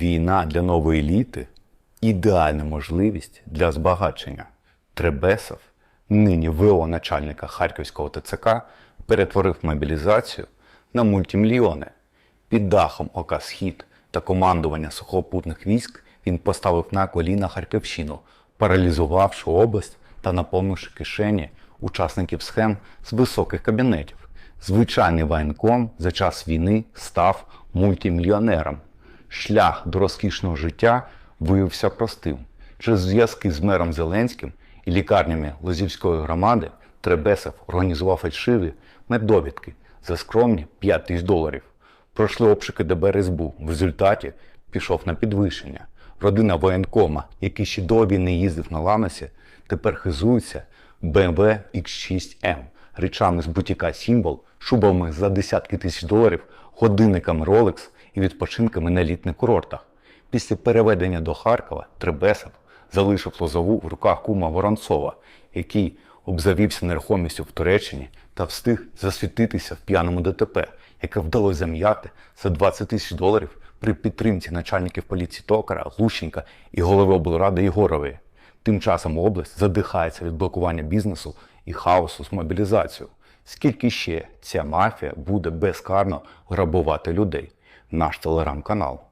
Війна для нової еліти ідеальна можливість для збагачення. Требесов, нині ВО начальника Харківського ТЦК, перетворив мобілізацію на мультимільйони. Під дахом ОК Схід та командування сухопутних військ він поставив на коліна Харківщину, паралізувавши область та наповнивши кишені учасників схем з високих кабінетів. Звичайний воєнком за час війни став мультимільйонером. Шлях до розкішного життя виявився простим. Через зв'язки з мером Зеленським і лікарнями Лозівської громади Требесов організував фальшиві меддовідки за скромні 5 тисяч доларів. Пройшли обшуки ДБР СБУ. В результаті пішов на підвищення. Родина воєнкома, який ще до війни їздив на Ламасі, тепер хизується BMW X6M, речами з бутіка Сімвол, шубами за десятки тисяч доларів, годинниками Rolex і відпочинками на літніх курортах. Після переведення до Харкова Требесов залишив лозову в руках кума Воронцова, який обзавівся нерухомістю в Туреччині та встиг засвітитися в п'яному ДТП, яке вдалося зам'яти за 20 тисяч доларів при підтримці начальників поліції Токара, Глущенка і голови облради Єгорової. Тим часом область задихається від блокування бізнесу і хаосу з мобілізацією. Скільки ще ця мафія буде безкарно грабувати людей? Наш телеграм-канал.